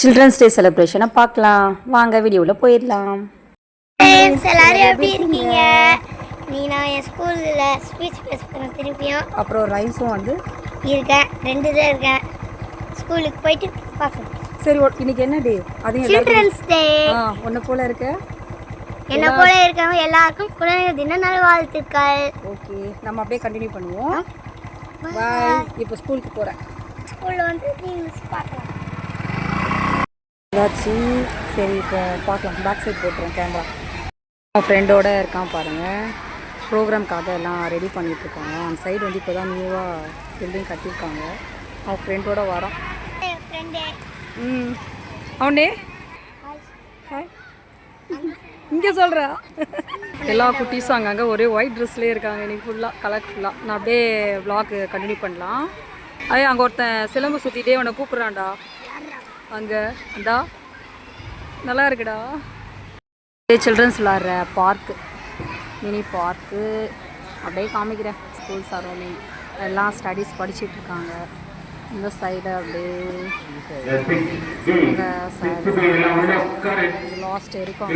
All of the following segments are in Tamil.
சில்ட்ரன்ஸ் டே செலிப்ரேஷனை பார்க்கலாம். வாங்க வீடியோவில் போயிடலாம். ஃப்ரெண்ட்ஸ் எல்லாரும் எப்படி இருக்கீங்க? நீ நான் என் ஸ்கூலில் ஸ்பீச் பேச போகிறேன் திருப்பியும் அப்புறம் ரைஸும் வந்து இருக்கேன். ரெண்டு தான் இருக்கேன். ஸ்கூலுக்கு போயிட்டு பார்க்கலாம் சரி இன்னைக்கு என்ன டே அதையும் சில்ட்ரன்ஸ் டே ஆ ஒன்று போல இருக்க? என்ன போல இருக்கவங்க எல்லாருக்கும் குழந்தைங்க தின நல் வாழ்த்துக்கள். ஓகே நம்ம அப்படியே கண்டினியூ பண்ணுவோம். பாய் இப்போ ஸ்கூலுக்கு போகிறேன் ஸ்கூலில் வந்து நீங்கள் பார்க்கலாம். ஏதாச்சு சரி இப்போ பார்க்கலாம். பேக் சைட் போட்டுருவோம் கேமரா அவன் ஃப்ரெண்டோட இருக்கான் பாருங்கள் ப்ரோக்ராம்க்காக எல்லாம் ரெடி பண்ணிட்டு இருக்காங்க அந்த சைடு வந்து இப்போ தான் நியூவாக பில்டிங் கட்டியிருக்காங்க. அவன் ஃப்ரெண்டோட வரான். ஃப்ரெண்டு ம். அவனே? ஹாய் இங்கே சொல்கிறா எல்லா குட்டீஸும் அங்கங்கே ஒரே ஒயிட் ட்ரெஸ்லேயே இருக்காங்க. இன்னைக்கு ஃபுல்லாக கலர்ஃபுல்லாக நான் அப்படியே vlog கண்டினியூ பண்ணலாம். ஐயா அங்கே ஒருத்தன் சிலம்பு சுற்றிட்டே உன்னை கூப்பிட்றான்டா. அங்கே அந்தா. நல்லா இருக்குடா. சில்ட்ரன்ஸ் விளாட்ற பார்க்கு மினி பார்க்கு அப்படியே காமிக்கிறேன். ஸ்கூல் சரௌண்டிங் எல்லாம் ஸ்டடீஸ் படிச்சிட்டு இருக்காங்க. இந்த சைடு அப்படியே. லாஸ்ட் வரைக்கும்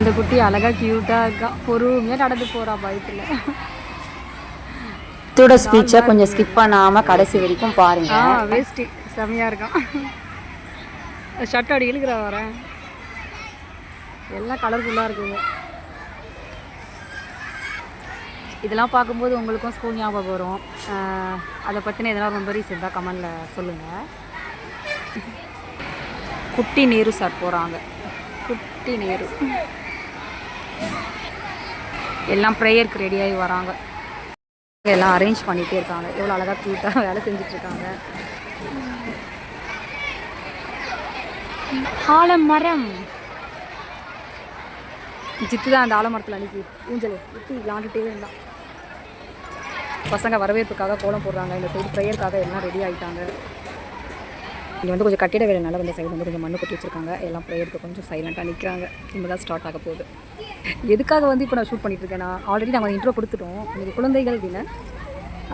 இந்த குட்டி அழகா க்யூட்டாக இருக்கா. பொறுமையாக நடந்து போகிறா பைக்கில் இதோட ஸ்பீச்சை கொஞ்சம் ஸ்கிப் பண்ணாமல் கடைசி வரைக்கும் பாருங்க. ஆ வேஸ்ட்டு செம்மையாக இருக்கும். ஷர்ட் அடி இழுக்கிறா வரேன் எல்லாம் கலர்ஃபுல்லாக இருக்குங்க இதெல்லாம் பார்க்கும்போது உங்களுக்கும் ஸ்கூல் ஞாபகம் வரும். அதை பற்றின எதனா மெமரிஸ் இருந்தால் கமெண்டில் சொல்லுங்கள் குட்டி நேரு சார் போகிறாங்க குட்டி நேரு. எல்லாம் ப்ரேயருக்கு ரெடியாகி வராங்க. எல்லாம் அரேஞ்ச் பண்ணிகிட்டே இருக்காங்க. எவ்வளோ அழகாக க்யூட்டாக வேலை செஞ்சிட்ருக்காங்க இருக்காங்க ஆலமரம் ஜித்து தான் அந்த ஆலமரத்தில் அன்னைக்கு ஊஞ்சல் ஊற்றி விளாண்டுட்டே இருந்தான். பசங்க வரவேற்புக்காக கோலம் போடுறாங்க. இந்த சைடு ப்ரேயருக்காக எல்லாம் ரெடி ஆகிட்டாங்க இங்கே வந்து கொஞ்சம் கட்டிட வேலைனால இந்த சைடு வந்து கொஞ்சம் மண்ணு கொட்டி வச்சிருக்காங்க. எல்லாம் ப்ரேயருக்கு கொஞ்சம் சைலண்ட்டாக நிற்கிறாங்க இனிமேல் தான் ஸ்டார்ட் ஆக போகுது. எதுக்காக வந்து இப்போ நான் ஷூட் இருக்கேன் நான் ஆல்ரெடி நாங்கள் இன்ட்ரோ கொடுத்துட்டோம். இன்னைக்கு குழந்தைகள் தினம்.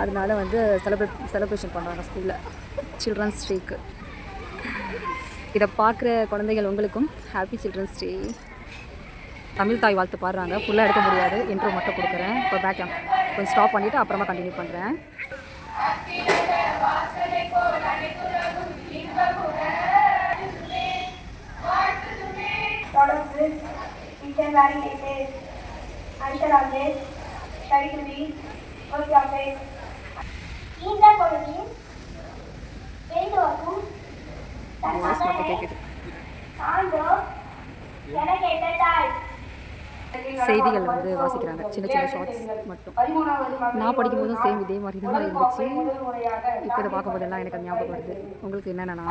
அதனால வந்து செலிப்ரேட் செலிப்ரேஷன் பண்ணுறாங்க ஸ்கூலில் சில்ட்ரன்ஸ் டேக்கு இதை பார்க்குற குழந்தைகள் உங்களுக்கும் ஹாப்பி சில்ட்ரன்ஸ் டே தமிழ் தாய் வாழ்த்து பாடுறாங்க. ஃபுல்லாக எடுக்க முடியாது. இன்ட்ரோ மட்டும் கொடுக்குறேன். இப்போ பேக் கொஞ்சம் ஸ்டாப் பண்ணிவிட்டு அப்புறமா கண்டினியூ பண்ணுறேன் இந்த பொழுதின் வாய்ஸ் மட்டும் கேட்குது செய்திகள் வந்து வாசிக்கிறாங்க. சின்ன சின்ன ஷார்ட்ஸ் மட்டும். நான் படிக்கும்போதும் சேம் இதே மாதிரி தான் இருந்துச்சு. இப்போ இதை பார்க்கும் போதெல்லாம் எனக்கு ஞாபகம் வருது. உங்களுக்கு என்னென்ன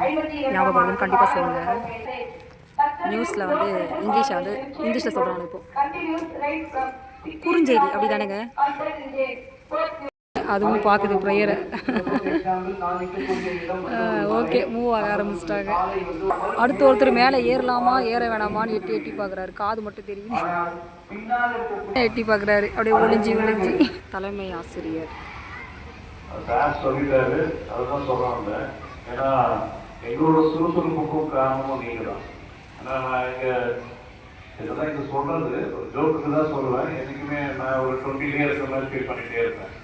ஞாபகம் வருதுன்னு கண்டிப்பாக சொல்லுங்கள் நியூஸில் வந்து இங்கிலீஷை வந்து இங்கிலீஷில் சொல்கிறாங்க இப்போ. குறுஞ்செய்தி அப்படி தானேங்க அதுவும் பார்க்குது ப்ரேயரை ஓகே மூவ் ஆக ஆரம்பிச்சிட்டாங்க. அடுத்து ஒருத்தர் மேலே ஏறலாமா ஏற வேணாமான்னு எட்டி எட்டி பார்க்குறாரு. காது மட்டும் தெரியுது. எட்டி பார்க்குறாரு. அப்படியே ஒளிஞ்சி ஒளிஞ்சி. தலைமை ஆசிரியர். சார் சொல்லிட்டாரு. அதுதான் சொல்றாங்க ஏன்னா எங்களோட சுறுசுறுப்புக்கும் காரணமும் நீங்க தான் ஏன்னா நான் இங்க இதெல்லாம் இங்க சொல்றது ஒரு ஜோக்குக்கு தான் சொல்லுவேன் என்னைக்குமே நான் ஒரு டுவெண்ட்டி இயர்ஸ் மாதிரி ஃபீல் பண்ணிட்டே இருப்பேன்.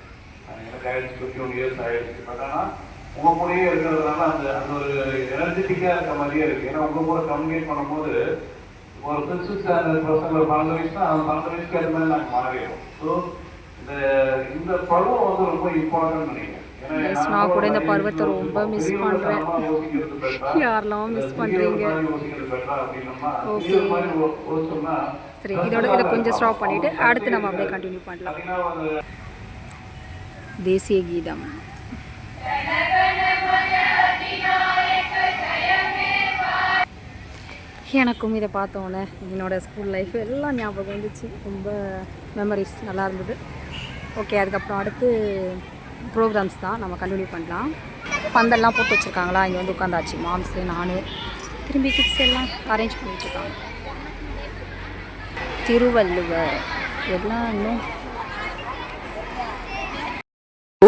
ஆயிடுச்சு டுவெண்ட்டி ஒன் இயர்ஸ் ஆயிடுச்சு பட் ஆனா உங்க கூடயே இருக்கிறதுனால அந்த அந்த ஒரு எனர்ஜெட்டிக்கா இருக்க மாதிரியே இருக்கு ஏன்னா உங்க கூட கம்யூனிகேட் பண்ணும்போது ஒரு ஃபிஃப்த் ஸ்டாண்டர்ட் பசங்க ஒரு பன்னெண்டு வயசுனா அவன் பன்னெண்டு வயசுக்கு அது மாதிரி நாங்கள் மாறிடுவோம் ஸோ இந்த இந்த பருவம் வந்து ரொம்ப இம்பார்ட்டன்ட் நினைக்கிறேன் நான் கூட இந்த பருவத்தை ரொம்ப பெரியவங்க பண்றேன். யாரெல்லாம் மிஸ் யோசிச்சோம்னா, சரி இதோட இதை கொஞ்சம் ஸ்டாப் பண்ணிவிட்டு அடுத்து நம்ம அப்படியே கண்டினியூ பண்ணலாம். தேசிய கீதம். எனக்கும் இதை பார்த்தோன்னே என்னோட ஸ்கூல் லைஃப் எல்லாம் ஞாபகம் வந்துச்சு. ரொம்ப மெமரிஸ் நல்லா இருந்தது. ஓகே அதுக்கப்புறம் அடுத்து ப்ரோக்ராம்ஸ் தான் நம்ம கண்டினியூ பண்ணலாம். பந்தல்லாம் போட்டு வச்சுருக்காங்களா? இங்கே வந்து உட்காந்தாச்சு. மாம்ஸு நான். திரும்பி கிட்ஸ் எல்லாம் அரேஞ்ச் பண்ணி வச்சுருக்காங்க திருவள்ளுவர். எல்லாம் இன்னும்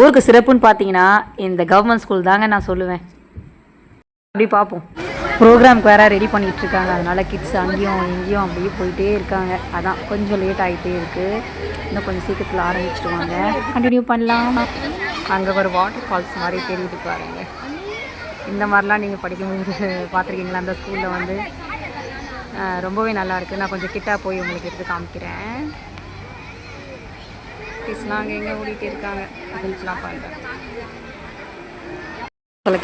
ஊருக்கு சிறப்புன்னு பார்த்தீங்கன்னா இந்த கவர்மெண்ட் ஸ்கூல் தாங்க நான் சொல்லுவேன். அப்படி பார்ப்போம் ப்ரோக்ராம்க்கு வேறு ரெடி பண்ணிகிட்டு இருக்காங்க. அதனால் கிட்ஸ் அங்கேயும் இங்கேயும் அப்படியே போயிட்டே இருக்காங்க. அதான் கொஞ்சம் லேட் ஆகிட்டே இருக்குது இன்னும் கொஞ்சம் சீக்கிரத்தில் ஆரம்பிச்சிடுவாங்க. கண்டினியூ பண்ணலாம். அங்கே ஒரு வாட்டர் ஃபால்ஸ் மாதிரி தெரியுது பாருங்க. இந்த மாதிரிலாம் நீங்கள் படிக்கும்போது பார்த்துருக்கீங்களா அந்த ஸ்கூலில் வந்து ரொம்பவே நல்லாயிருக்கு நான் கொஞ்சம் கிட்டா போய் உங்களுக்கு எடுத்து காமிக்கிறேன். கிட்ஸ்லாம் அங்கே எங்கே ஓடிட்டு இருக்காங்க. ஹெல்ப்லாம் பண்ணுறேன்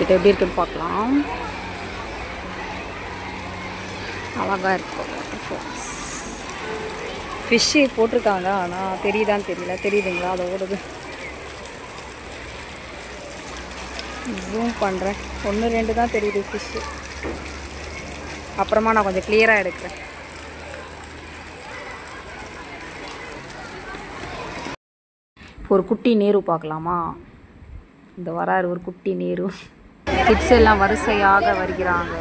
கிட்ட எப்படி இருக்குன்னு பார்க்கலாம். அழகாக இருக்கும் ஃபிஷ்ஷு போட்டிருக்காங்க ஆனால் தெரியுதான்னு தெரியல. தெரியுதுங்களா? அதை ஓடுது. ஜூம் பண்ணுறேன் ஒன்று ரெண்டு தான் தெரியுது ஃபிஷ்ஷு அப்புறமா நான் கொஞ்சம் கிளியராக எடுக்கிறேன். ஒரு குட்டி நேரு பார்க்கலாமா? இந்த வராரு ஒரு குட்டி நேரு. கிட்ஸ் எல்லாம் வரிசையாக வருகிறாங்க.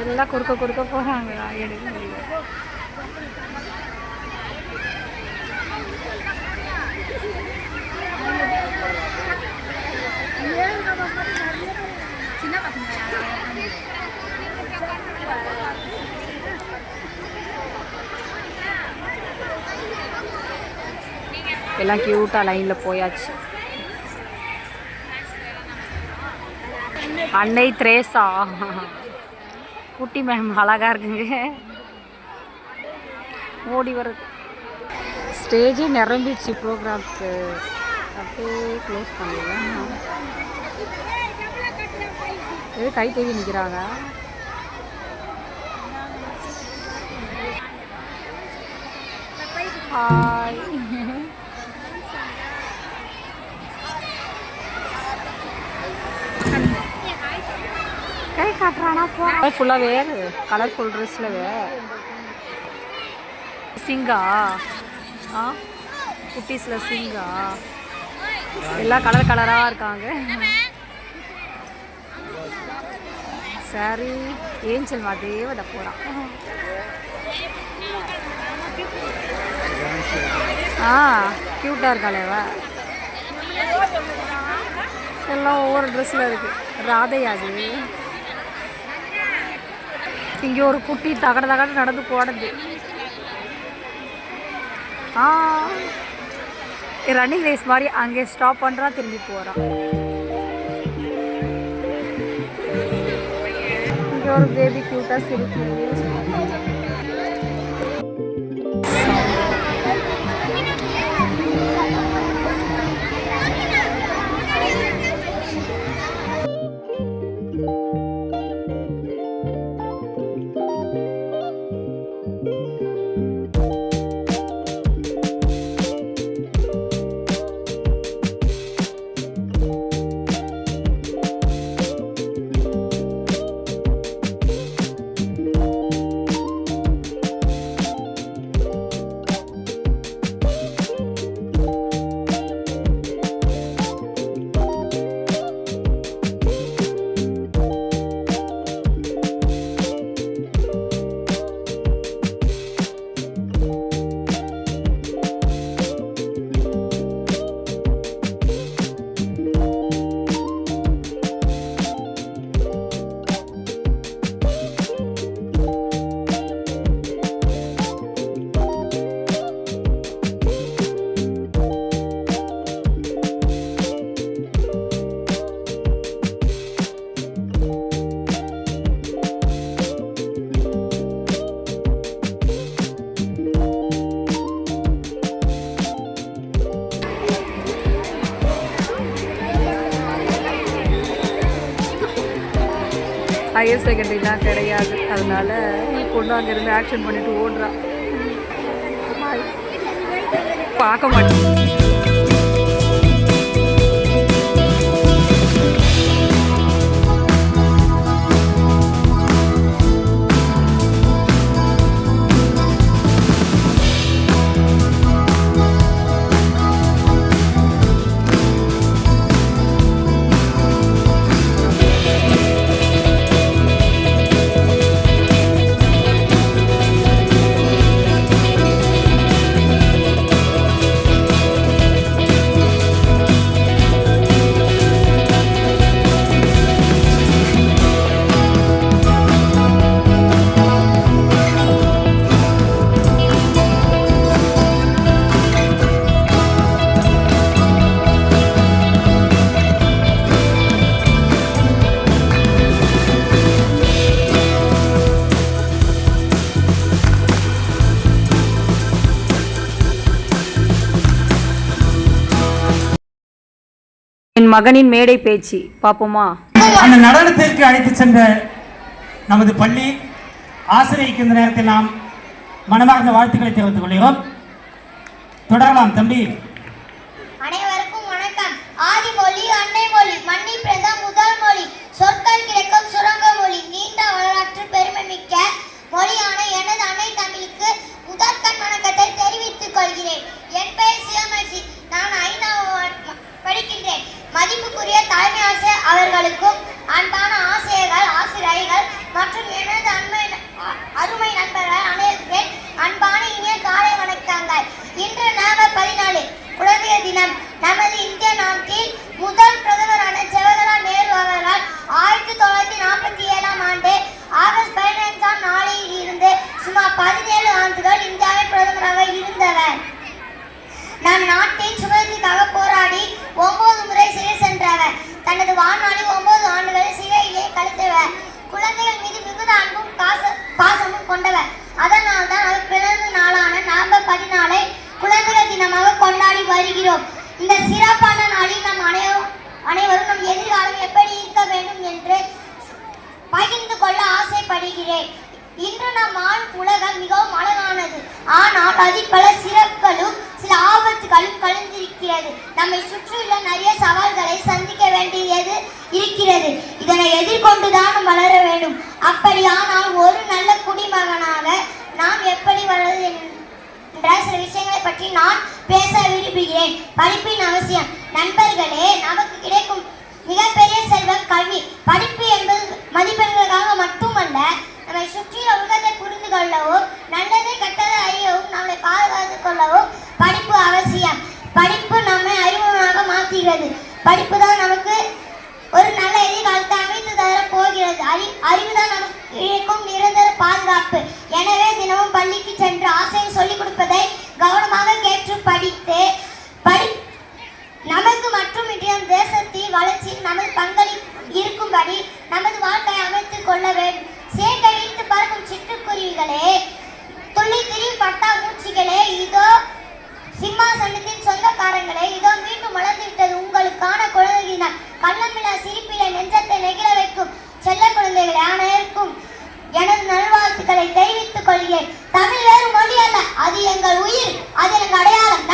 எல்லாம் குறுக்க குறுக்க போகிறாங்க எடுக்க முடியல எல்லாம் க்யூட்டாக லைனில் போயாச்சு. அன்னை த்ரேசா. குட்டி மேம் அழகாக இருக்குங்க. ஓடி வருது ஸ்டேஜே நிரம்பிடுச்சு ப்ரோக்ராம்க்கு. அப்படியே க்ளோஸ் பண்ணிடலாம் இது கை தேவி நிற்கிறாங்க ஹாய் ஃபுல்லாக வேறு. கலர்ஃபுல் ட்ரெஸ்ஸில் வே சிங்கா ஆ? குட்டீஸில் சிங்கா எல்லாம் கலர் கலராக இருக்காங்க. சரி ஏஞ்சல் மா தேவதை போகிறான் ஆ க்யூட்டாக இருக்காளேவ எல்லாம் ஒவ்வொரு ட்ரெஸ்ஸில் இருக்குது ராதையாது இங்கே ஒரு குட்டி தகட தகட நடந்து போடுது ஆ. ரன்னிங் ரேஸ் மாதிரி அங்கே ஸ்டாப் பண்ணுறா திரும்பி போகிறான் இங்கே ஒரு பேபி க்யூட்டாக சிரிக்குது ஹையர் செகண்டரிலாம் கிடையாது. அதனால பொண்ணு அங்கேருந்து ஆக்ஷன் பண்ணிட்டு ஓடுறான் பார்க்க மாட்டேன். மகனின் மேடை பேச்சு. பார்ப்போமா அந்த நடனத்திற்கு அழைத்து சென்ற நமது பள்ளி ஆசிரியருக்கு இந்த நேரத்தில் நாம் மனமார்ந்த வாழ்த்துக்களை தெரிவித்துக் கொள்கிறோம். தொடரலாம் தம்பி. அனைவருக்கும் வணக்கம். ஆதிமொழி அன்னை மொழி மண்ணி பிரத முதல் மொழி சொற்கள் கிடைக்கும் சுரங்க மொழி நீண்ட வரலாற்று பெருமை மிக்க மொழியான எனது அன்னை தமிழுக்கு முதற்கண் வணக்கத்தை தெரிவித்துக் கொள்கிறேன். என் பெயர் சிவமர்சி நான் ஐந்தாம் படிக்கின்றேன். மதிப்புக்குரிய தலைமை ஆசிரியர் அவர்களுக்கும் அன்பான ஆசிரியர்கள் ஆசிரியர்கள் மற்றும் எனது அன்பை ஆசைப்படுகிறேன் இன்று நம் ஆண் உலகம் மிகவும் அழகானது. ஆனால் அதில் பல சிறப்புகளும் சில ஆபத்துகளும் கலந்திருக்கிறது. நம்மை சுற்றியுள்ள நிறைய சவால்களை சந்திக்க வேண்டியது இருக்கிறது. இதனை எதிர்கொண்டுதான் வளர வேண்டும். அப்படியானால் ஒரு நல்ல குடிமகனாக நாம் எப்படி வளர்வது என்ற சில விஷயங்களை பற்றி நான் பேச விரும்புகிறேன். படிப்பின் அவசியம். நண்பர்களே நமக்கு கிடைக்கும் மிகப்பெரிய செல்வம் கல்வி. படிப்பு என்பது மதிப்பெண்களுக்காக மட்டுமல்ல நம்மை சுற்றியுள்ள உலகத்தை புரிந்து கொள்ளவும் நல்லதை கெட்டதை அறியவும் நம்மை பாதுகாத்து கொள்ளவும் படிப்பு அவசியம். படிப்பு நம்மை அறிமுகமாக மாற்றுகிறது. படிப்பு தான் நமக்கு ஒரு நல்ல எதிர்காலத்தை அமைத்து தர போகிறது. அறி அறிவு தான் நமக்கு கிடைக்கும் நிரந்தர பாதுகாப்பு. எனவே தினமும் பள்ளிக்கு சென்று ஆசையை சொல்லிக் கொடுப்பதை கவனமாக கேட்டு படித்து படி நமக்கு மற்றும் நம் தேசத்தின் வளர்ச்சியில் நமது பங்களிப்பு இருக்கும்படி நமது வாழ்க்கையை அமைத்துக் கொள்ள வேண்டும் சேட்டை பறக்கும் சிட்டுக்குருவிகளே துள்ளி பட்டா மூச்சிகளே இதோ சிம்மாசனத்தின் சொந்தக்காரங்களே இதோ மீண்டும் வளர்ந்து விட்டது உங்களுக்கான குழந்தை தினம் சிரிப்பில நெஞ்சத்தை நெகிழ வைக்கும் செல்ல குழந்தைகளை அனைவருக்கும் எனது நல்வாழ்த்துக்களை தெரிவித்துக் கொள்கிறேன். தமிழ் வேறு மொழி அல்ல அது எங்கள் உயிர் அது எங்கள் அடையாளம்.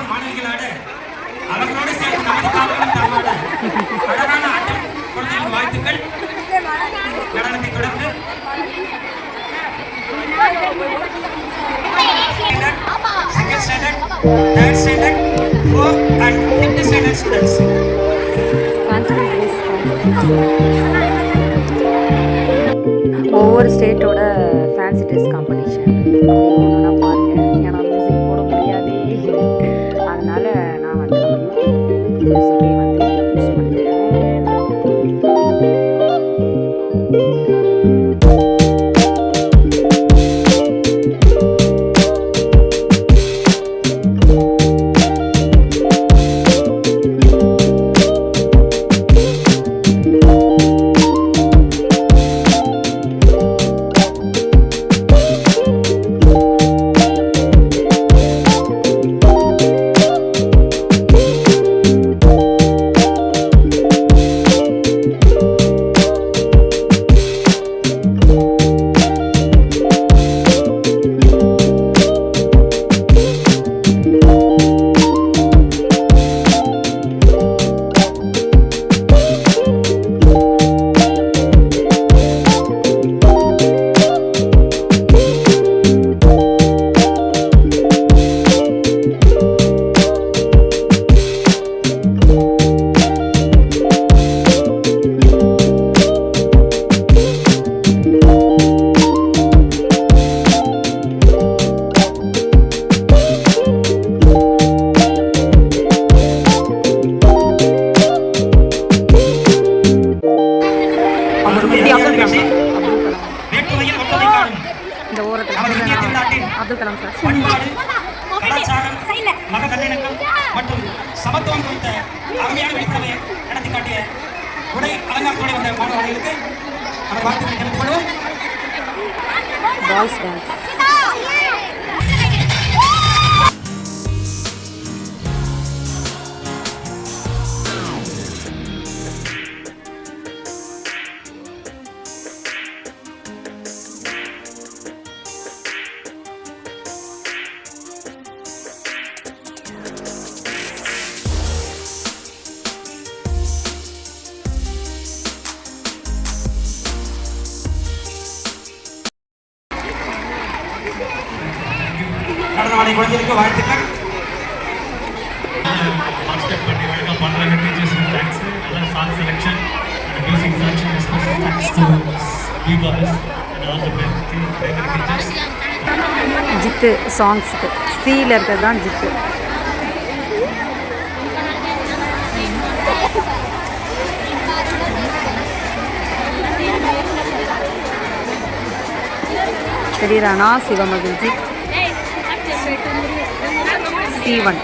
மாணவ மாணவிகளோட அவர்களோடு சேர்ந்து மாணவர்களும் தங்களோட அழகான ஆட்டம் வாழ்த்துக்கள். நடனத்தை தொடர்ந்து. ஒவ்வொரு ஸ்டேட்டோட வண்ணப்படி வந்த மாணவர்களுக்கு நம்ம ஜித்து சாங்ஸ் சீல இருக்கிறது தான் ஜித்து. தெரியுறானா? சிவமகிழ்ச்சி. சீவன்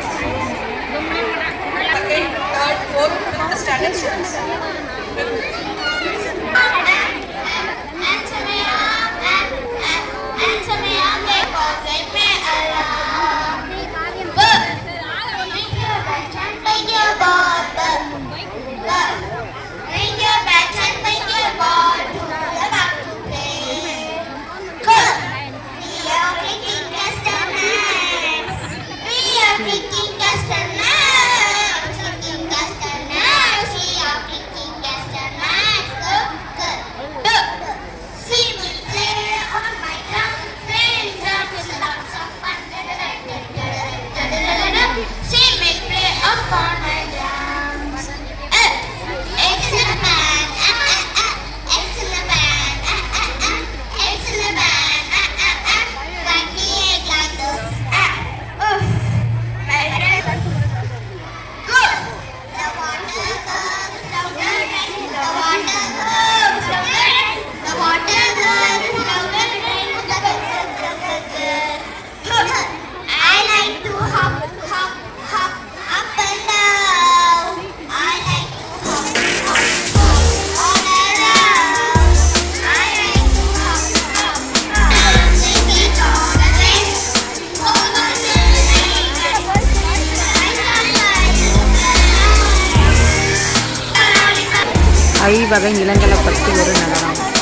Vâng nào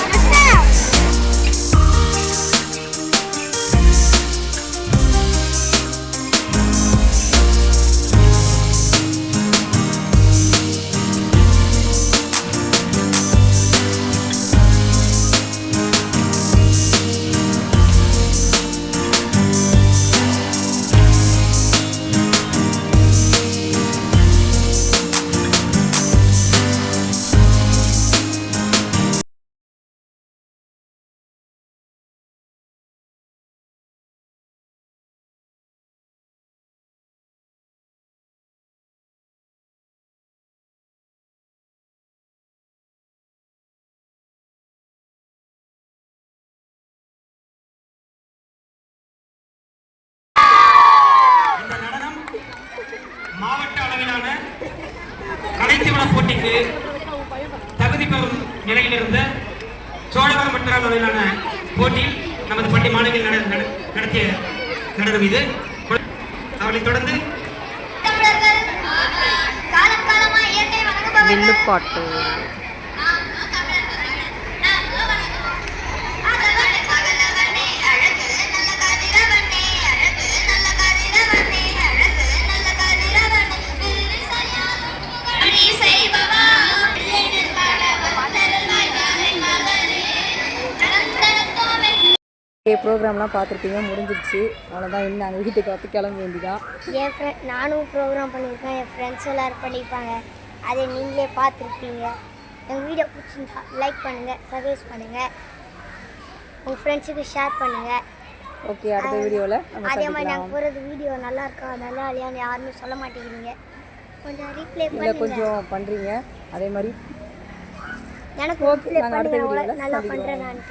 மற்ற அளவிலான போட்டியில் நமது பள்ளி மாணவிகள் நட- நட- நடத்திய நடனம் இது. அவளைத் தொடர்ந்து வில்லுப்பாட்டு ப்ரோக்ராம்லாம் பார்த்துருப்பீங்க முடிஞ்சிருச்சு. அவ்வளோதான் இன்னும் நாங்கள் வீட்டுக்கு வந்து கிளம்ப வேண்டியதான் என் ஃப்ரெண்ட் நானும் ப்ரோக்ராம் பண்ணியிருக்கேன். என் ஃப்ரெண்ட்ஸ் எல்லோரும் பண்ணியிருப்பாங்க. அதை நீங்களே பார்த்துருப்பீங்க. எங்கள் வீடியோ பிடிச்சிருந்தா லைக் பண்ணுங்கள் சர்வீஸ் பண்ணுங்கள் உங்கள் ஃப்ரெண்ட்ஸுக்கு ஷேர் பண்ணுங்கள் ஓகே அடுத்த வீடியோவில் அதே மாதிரி நாங்கள் போகிறது வீடியோ நல்லா இருக்கா நல்லா இல்லையான்னு யாருமே சொல்ல மாட்டேங்கிறீங்க. கொஞ்சம் ரீப்ளே இல்லை கொஞ்சம் பண்ணுறீங்க அதே மாதிரி எனக்கு Okay, ரீப்ளே நாங்க அடுத்த videoல நல்லா. பண்ணுறேன் நான்